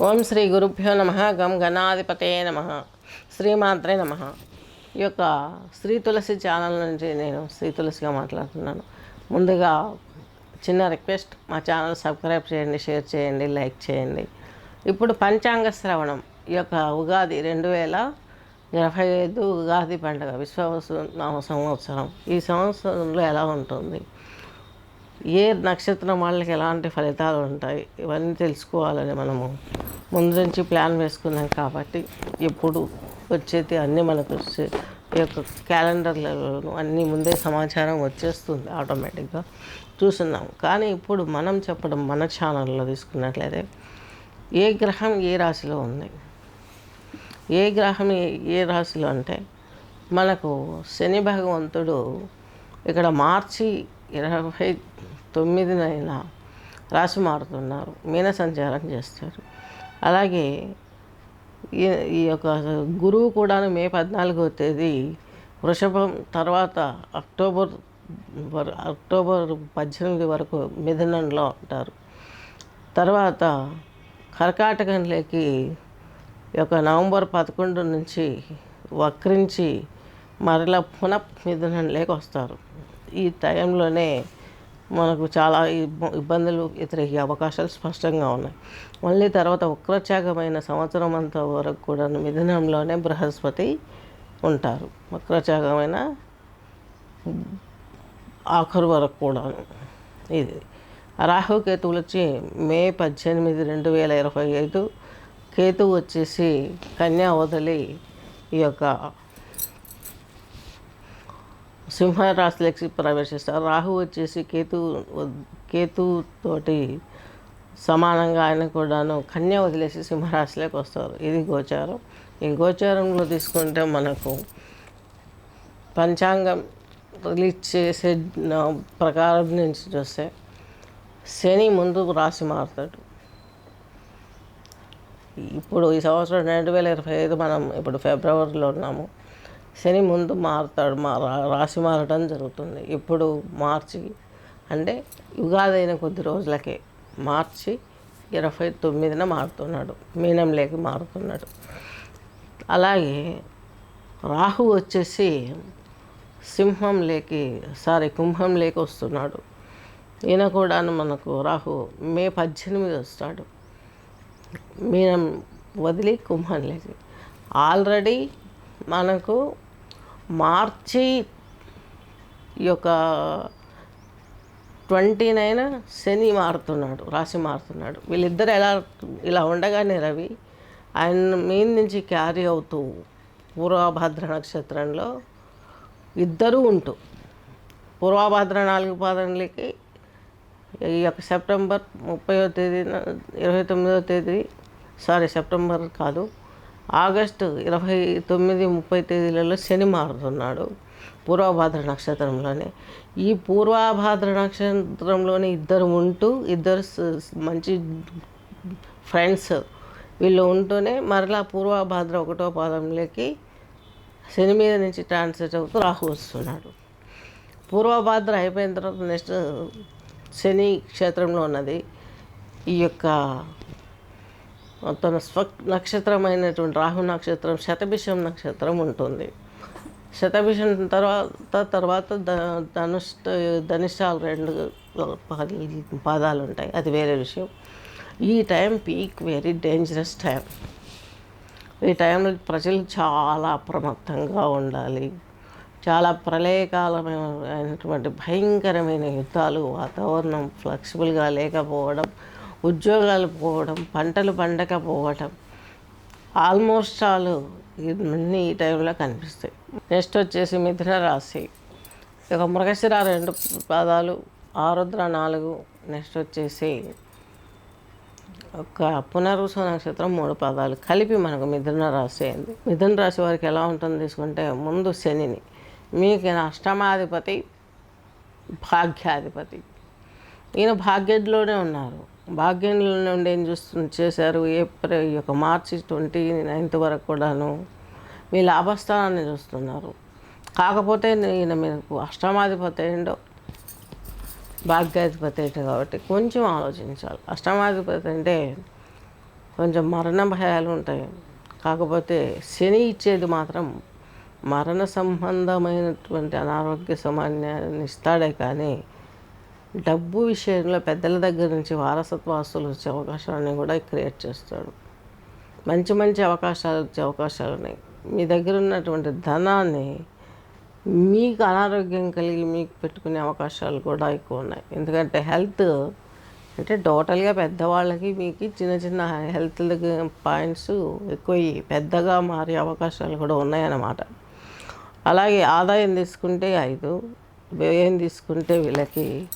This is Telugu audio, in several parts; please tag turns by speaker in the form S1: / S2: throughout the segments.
S1: ఓం శ్రీ గురుభ్యో నమ గం గణాధిపతే నమ శ్రీమాత్రే నమ. ఈ యొక్క శ్రీ తులసి ఛానల్ నుంచి నేను శ్రీ తులసిగా మాట్లాడుతున్నాను. ముందుగా చిన్న రిక్వెస్ట్ మా ఛానల్ సబ్స్క్రైబ్ చేయండి షేర్ చేయండి లైక్ చేయండి. ఇప్పుడు పంచాంగ శ్రవణం. ఈ యొక్క ఉగాది రెండు వేల ఇరవై ఐదు ఉగాది పండుగ విశ్వవసు నామ సంవత్సరం. ఈ సంవత్సరంలో ఎలా ఉంటుంది? ఏ నక్షత్రం వాళ్ళకి ఎలాంటి ఫలితాలు ఉంటాయి ఇవన్నీ తెలుసుకోవాలని మనము ముందు నుంచి ప్లాన్ వేసుకున్నాం కాబట్టి ఎప్పుడు వచ్చేది అన్నీ మనకు ఈ యొక్క క్యాలెండర్లలో అన్నీ ముందే సమాచారం వచ్చేస్తుంది ఆటోమేటిక్గా చూస్తున్నాం. కానీ ఇప్పుడు మనం చెప్పడం మన ఛానల్లో తీసుకున్నట్లయితే ఏ గ్రహం ఏ రాశిలో ఉంది? ఏ గ్రహం ఏ రాశిలో అంటే మనకు శని భగవంతుడు ఇక్కడ మార్చి ఇరవై తొమ్మిదినైన రాశి మారుతున్నారు. మీన సంచారం చేస్తారు. అలాగే ఈ ఈ యొక్క గురువు కూడా మే పద్నాలుగో తేదీ వృషభం తర్వాత అక్టోబర్ అక్టోబర్ పద్దెనిమిది వరకు మిథునంలో ఉంటారు. తర్వాత కర్కాటకంలోకి యొక్క నవంబర్ పదకొండు నుంచి వక్రించి మరలా పునః మిథునంలోకి వస్తారు. ఈ టైంలోనే మనకు చాలా ఇబ్బ- ఇబ్బందులు ఎదురయ్యే అవకాశాలు స్పష్టంగా ఉన్నాయి. మళ్ళీ తర్వాత వక్రచాగమైన సంవత్సరం అంతా వరకు కూడా మిథునంలోనే బృహస్పతి ఉంటారు. వక్రచాగమైన ఆఖరు వరకు కూడాను ఇది. రాహుకేతువులు వచ్చి మే పద్దెనిమిది రెండు వేల ఇరవై ఐదు కేతువు వచ్చేసి కన్యా వదిలి ఈ యొక్క సింహరాశిలోకి ప్రవేశిస్తారు. రాహు వచ్చేసి కేతు కేతుతోటి సమానంగా ఆయన కూడాను కన్య వదిలేసి సింహరాశిలోకి వస్తారు. ఇది గోచారం. ఈ గోచారంలో తీసుకుంటే మనకు పంచాంగం రిలీజ్ చేసే ప్రకారం నుంచి చూస్తే శని ముందు రాశి మారుతాడు. ఇప్పుడు ఈ సంవత్సరం రెండు వేల ఇరవై ఐదు మనం ఇప్పుడు ఫిబ్రవరిలో ఉన్నాము. శని ముందు మారుతాడు మా రా- రాశి మారడం జరుగుతుంది. ఇప్పుడు మార్చి అంటే యుగాది అయిన కొద్ది రోజులకే. మార్చి ఇరవై తొమ్మిదిన మారుతున్నాడు మీనంలోకి మారుతున్నాడు. అలాగే రాహు వచ్చేసి సింహం లేకి సారీ కుంభం లేకి వస్తున్నాడు. ఈయన కూడా మనకు రాహు మే పద్దెనిమిది వస్తాడు. మీనం వదిలి కుంభం లేకి ఆల్రెడీ మనకు మార్చి ఈ యొక్క ట్వంటీ నైన్ శని మారుతున్నాడు రాశి మారుతున్నాడు. వీళ్ళిద్దరు ఎలా ఇలా ఉండగానే రవి ఆయన మీన్ నుంచి క్యారీ అవుతూ పూర్వభద్ర నక్షత్రంలో ఇద్దరూ ఉంటూ పూర్వభద్ర నాలుగు పాదనలకి ఈ యొక్క సెప్టెంబర్ ముప్పైవ తేదీన ఇరవై తొమ్మిదవ తేదీ సారీ సెప్టెంబర్ కాదు ఆగస్టు ఇరవై తొమ్మిది ముప్పై తేదీలలో శని మారుతున్నాడు పూర్వభాద్ర నక్షత్రంలోనే. ఈ పూర్వభాద్ర నక్షత్రంలోనే ఇద్దరు ఉంటూ ఇద్దరు మంచి ఫ్రెండ్స్ వీళ్ళు ఉంటూనే మరలా పూర్వభాద్ర ఒకటో పాదంలోకి శని మీద నుంచి ట్రాన్స్లేట్ అవుతూ రాహు వస్తున్నాడు. పూర్వభాద్ర అయిపోయిన తర్వాత నెక్స్ట్ శని క్షేత్రంలో ఉన్నది. ఈ యొక్క తన స్వ నక్షత్రమైనటువంటి రాహు నక్షత్రం శతభిషం నక్షత్రం ఉంటుంది. శతభిషం తర్వాత తర్వాత ద ధనుష్ ధనిష్టాలు రెండు పాదాలు ఉంటాయి. అది వేరే విషయం. ఈ time peak very dangerous time. ఈ టైంలో ప్రజలు చాలా అప్రమత్తంగా ఉండాలి. చాలా ప్రళయకాలమైనటువంటి భయంకరమైన యుద్ధాలు వాతావరణం ఫ్లెక్సిబుల్గా లేకపోవడం ఉద్యోగాలు పోవడం పంటలు పండకపోవడం ఆల్మోస్ట్ ఆల్ ఇవన్నీ ఈ టైంలో కనిపిస్తాయి. నెక్స్ట్ వచ్చేసి మిథున రాశి. ఇక మృగశిర రెండు పాదాలు ఆరుద్ర నాలుగు నెక్స్ట్ వచ్చేసి ఒక పునర్వసు నక్షత్రం మూడు పదాలు కలిపి మనకు మిథున రాశి అయింది. మిథున రాశి వారికి ఎలా ఉంటుంది తీసుకుంటే ముందు శనిని మీకు అష్టమాధిపతి భాగ్యాధిపతి. ఈయన భాగ్యంలోనే ఉన్నారు. భాగ్యంలో నుండి ఏం చూస్తు చేశారు. ఏప్రిల్ యొక్క మార్చి ట్వంటీ నైన్త్ వరకు కూడాను మీ లాభస్థానాన్ని చూస్తున్నారు. కాకపోతే ఈయన మీకు అష్టమాధిపతి ఏంటో భాగ్యాధిపతి ఏంటో కాబట్టి కొంచెం ఆలోచించాలి. అష్టమాధిపతి అంటే కొంచెం మరణ భయాలు ఉంటాయి. కాకపోతే శని ఇచ్చేది మాత్రం మరణ సంబంధమైనటువంటి అనారోగ్య సమాన్యాన్ని ఇస్తాడే కానీ డబ్బు విషయంలో పెద్దల దగ్గర నుంచి వారసత్వ ఆస్తులు వచ్చే అవకాశాన్ని కూడా క్రియేట్ చేస్తాడు. మంచి మంచి అవకాశాలు వచ్చే అవకాశాలు ఉన్నాయి. మీ దగ్గర ఉన్నటువంటి ధనాన్ని మీకు అనారోగ్యం కలిగి మీకు పెట్టుకునే అవకాశాలు కూడా ఎక్కువ ఉన్నాయి. ఎందుకంటే హెల్త్ అంటే టోటల్గా పెద్దవాళ్ళకి మీకు చిన్న చిన్న హెల్త్ పాయింట్స్ ఎక్కువ పెద్దగా మారే అవకాశాలు కూడా ఉన్నాయన్నమాట. అలాగే ఆదాయం తీసుకుంటే ఐదు వ్యయం తీసుకుంటే వీళ్ళకి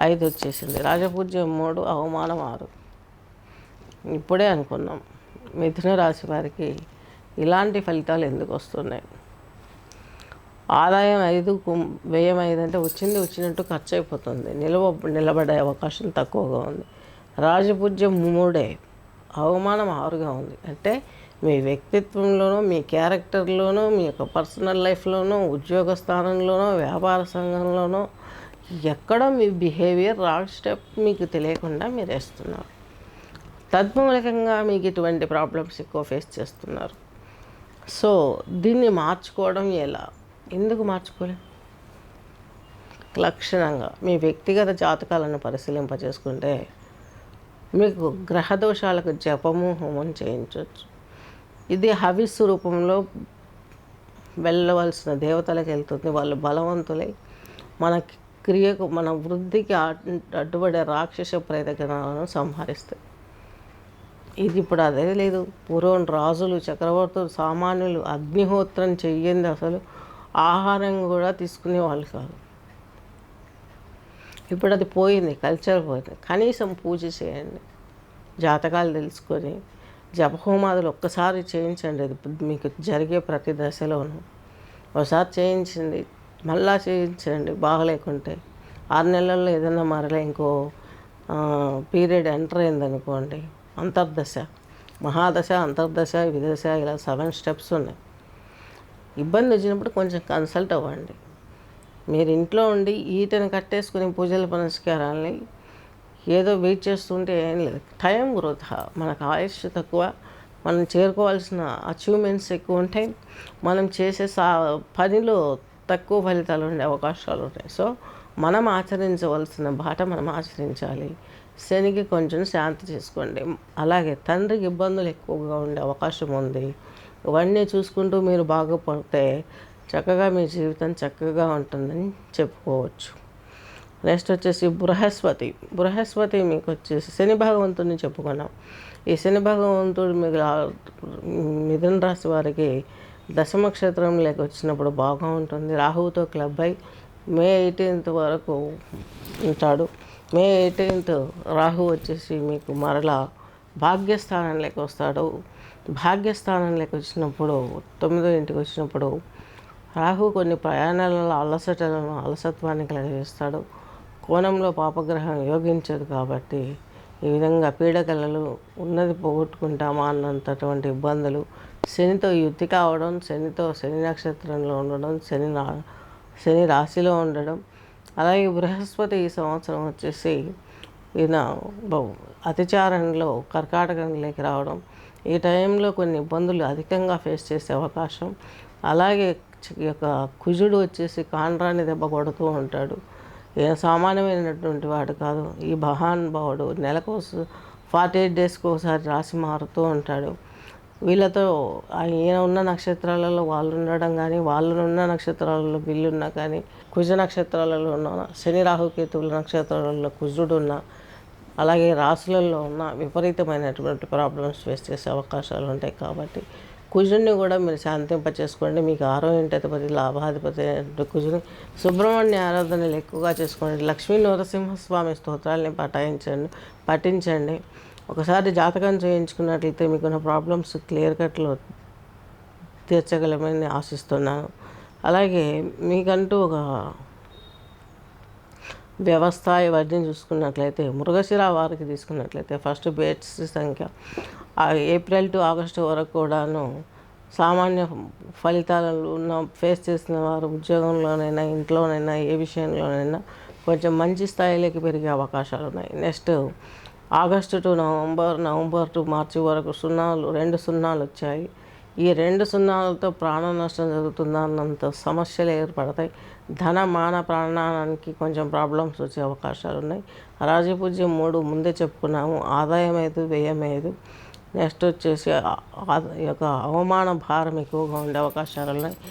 S1: ఐదు వచ్చేసింది. రాజపూజ్యం మూడు అవమానం ఆరు. ఇప్పుడే అనుకున్నాం. మిథున రాశి వారికి ఇలాంటి ఫలితాలు ఎందుకు వస్తున్నాయి? ఆదాయం ఐదు కుం- వ్యయం ఐదు అంటే వచ్చింది వచ్చినట్టు ఖర్చు అయిపోతుంది. నిలవ నిలబడే అవకాశం తక్కువగా ఉంది. రాజపూజ్యం మూడే అవమానం ఆరుగా ఉంది. అంటే మీ వ్యక్తిత్వంలోనూ మీ క్యారెక్టర్లోనూ మీ యొక్క పర్సనల్ లైఫ్లోనూ ఉద్యోగ స్థానంలోనూ వ్యాపార సంఘంలోనూ ఎక్కడో మీ బిహేవియర్ రాంగ్ స్టెప్ మీకు తెలియకుండా మీరు వేస్తున్నారు. తద్మూలకంగా మీకు ఇటువంటి ప్రాబ్లమ్స్ ఎక్కువ ఫేస్ చేస్తున్నారు. సో దీన్ని మార్చుకోవడం ఎలా? ఎందుకు మార్చుకోలేం? లక్షణంగా మీ వ్యక్తిగత జాతకాలను పరిశీలింపజేసుకుంటే మీకు గ్రహ దోషాలకు జపము హోమం చేయించవచ్చు ఇది హవిస్సు రూపంలో వెళ్ళవలసిన దేవతలకు వెళ్తుంది వాళ్ళు బలవంతులై మనకి క్రియకు మన వృద్ధికి అడ్డుపడే రాక్షస ప్రేతగణాలను సంహరిస్తాయి. ఇది ఇప్పుడు అదే లేదు. పూర్వం రాజులు చక్రవర్తులు సామాన్యులు అగ్నిహోత్రం చెయ్యింది అసలు ఆహారం కూడా తీసుకునే వాళ్ళు కాదు. ఇప్పుడు అది పోయింది కల్చర్ పోయింది. కనీసం పూజ చేయండి. జాతకాలు తెలుసుకొని జపహోమాదులు ఒక్కసారి చేయించండి. అది మీకు జరిగే ప్రతి దశలోనూ. ఒకసారి చేయించింది మళ్ళా చేయించండి బాగలేకుంటే. ఆరు నెలల్లో ఏదైనా మరలా ఇంకో పీరియడ్ ఎంటర్ అయిందనుకోండి అంతర్దశ. మహాదశ అంతర్దశ విదశ ఇలా సెవెన్ స్టెప్స్ ఉన్నాయి. ఇబ్బంది వచ్చినప్పుడు కొంచెం కన్సల్ట్ అవ్వండి. మీరు ఇంట్లో ఉండి ఈటను కట్టేసుకుని పూజల పునస్కారాలని ఏదో వెయిట్ చేస్తుంటే ఏం లేదు. టైం వృధా. మనకు ఆయుష్ తక్కువ. మనం చేరుకోవాల్సిన అచీవ్మెంట్స్ ఎక్కువ ఉంటాయి. మనం చేసే సా పనిలో తక్కువ ఫలితాలు ఉండే అవకాశాలు ఉంటాయి. సో మనం ఆచరించవలసిన బాట మనం ఆచరించాలి. శనికి కొంచెం శాంతి చేసుకోండి. అలాగే తండ్రికి ఇబ్బందులు ఎక్కువగా ఉండే అవకాశం ఉంది. ఇవన్నీ చూసుకుంటూ మీరు బాగుపడితే చక్కగా మీ జీవితం చక్కగా ఉంటుందని చెప్పుకోవచ్చు. నెక్స్ట్ వచ్చేసి బృహస్పతి. బృహస్పతి మీకు వచ్చేసి శని భగవంతుడిని చెప్పుకున్నాం. ఈ శని భగవంతుడు మీకు మిథున రాశి వారికి దశమ క్షేత్రంలోకి వచ్చినప్పుడు బాగా ఉంటుంది. రాహువుతో క్లబ్ అయి మే ఎయిటీన్త్ వరకు ఉంటాడు. మే ఎయిటీన్త్ రాహు వచ్చేసి మీకు మరలా భాగ్యస్థానంలోకి వస్తాడు. భాగ్యస్థానంలోకి వచ్చినప్పుడు తొమ్మిదో ఇంటికి వచ్చినప్పుడు రాహు కొన్ని ప్రయాణాలలో అలసటలను అలసత్వాన్ని కలిగిస్తాడు. కోణంలో పాపగ్రహం యోగించదు కాబట్టి ఈ విధంగా పీడకలలు ఉన్నది పోగొట్టుకుంటామా అన్నంతటువంటి ఇబ్బందులు శనితో యుద్ధి కావడం శనితో శని నక్షత్రంలో ఉండడం శని నా శని రాశిలో ఉండడం అలాగే బృహస్పతి ఈ సంవత్సరం వచ్చేసి ఈయన అతిచారణలో అతిచారంలో కర్కాటకంలోకి రావడం ఈ టైంలో కొన్ని ఇబ్బందులు అధికంగా ఫేస్ చేసే అవకాశం అలాగే యొక్క కుజుడు వచ్చేసి కాండ్రాన్ని దెబ్బ కొడుతూ ఉంటాడు. ఈయన సామాన్యమైనటువంటి వాడు కాదు ఈ మహానుభావుడు నెలకు ఫార్టీ ఎయిట్ డేస్కి ఒకసారి రాసి మారుతూ ఉంటాడు. వీళ్ళతో ఆ ఈయన ఉన్న నక్షత్రాలలో వాళ్ళు ఉండడం కానీ వాళ్ళు ఉన్న నక్షత్రాలలో వీళ్ళున్నా కానీ కుజ నక్షత్రాలలో ఉన్న శని రాహుకేతువుల నక్షత్రాలలో కుజుడు ఉన్న అలాగే రాసులలో ఉన్న విపరీతమైనటువంటి ప్రాబ్లమ్స్ ఫేస్ చేసే అవకాశాలు ఉంటాయి కాబట్టి కుజుడిని కూడా మీరు శాంతింప చేసుకోండి మీకు ఆరో ఇంటధిపతి లాభాధిపతి కుజుని. సుబ్రహ్మణ్య ఆరాధనలు ఎక్కువగా చేసుకోండి. లక్ష్మీ నరసింహస్వామి స్తోత్రాలని పఠాయించండి పఠించండి. ఒకసారి జాతకం చేయించుకున్నట్లయితే మీకున్న ప్రాబ్లమ్స్ క్లియర్ కట్లో తీర్చగలమని ఆశిస్తున్నాను. అలాగే మీకంటూ ఒక వ్యవస్థ ఇవన్నీ చూసుకున్నట్లయితే మృగశిర వారికి తీసుకున్నట్లయితే ఫస్ట్ బేట్స్ సంఖ్య. ఏప్రిల్ టు ఆగస్టు వరకు కూడాను సామాన్య ఫలితాలు ఉన్న ఫేస్ చేసిన వారు ఉద్యోగంలోనైనా ఇంట్లోనైనా ఏ విషయంలోనైనా కొంచెం మంచి స్థాయిలోకి పెరిగే అవకాశాలు ఉన్నాయి next August to November November to March వరకు సున్నాలు రెండు సున్నాలు వచ్చాయి. ఈ రెండు సున్నాలతో ప్రాణ నష్టం జరుగుతుందన్నంత సమస్యలు ఏర్పడతాయి. ధన మాన ప్రాణానికి కొంచెం ప్రాబ్లమ్స్ వచ్చే అవకాశాలు ఉన్నాయి. రాజపూజ్యం మూడు ముందే చెప్పుకున్నాము. ఆదాయం ఐదు వ్యయం ఐదు నెక్స్ట్ వచ్చేసి ఆ- యొక్క అవమాన భారం ఎక్కువగా ఉండే అవకాశాలు ఉన్నాయి.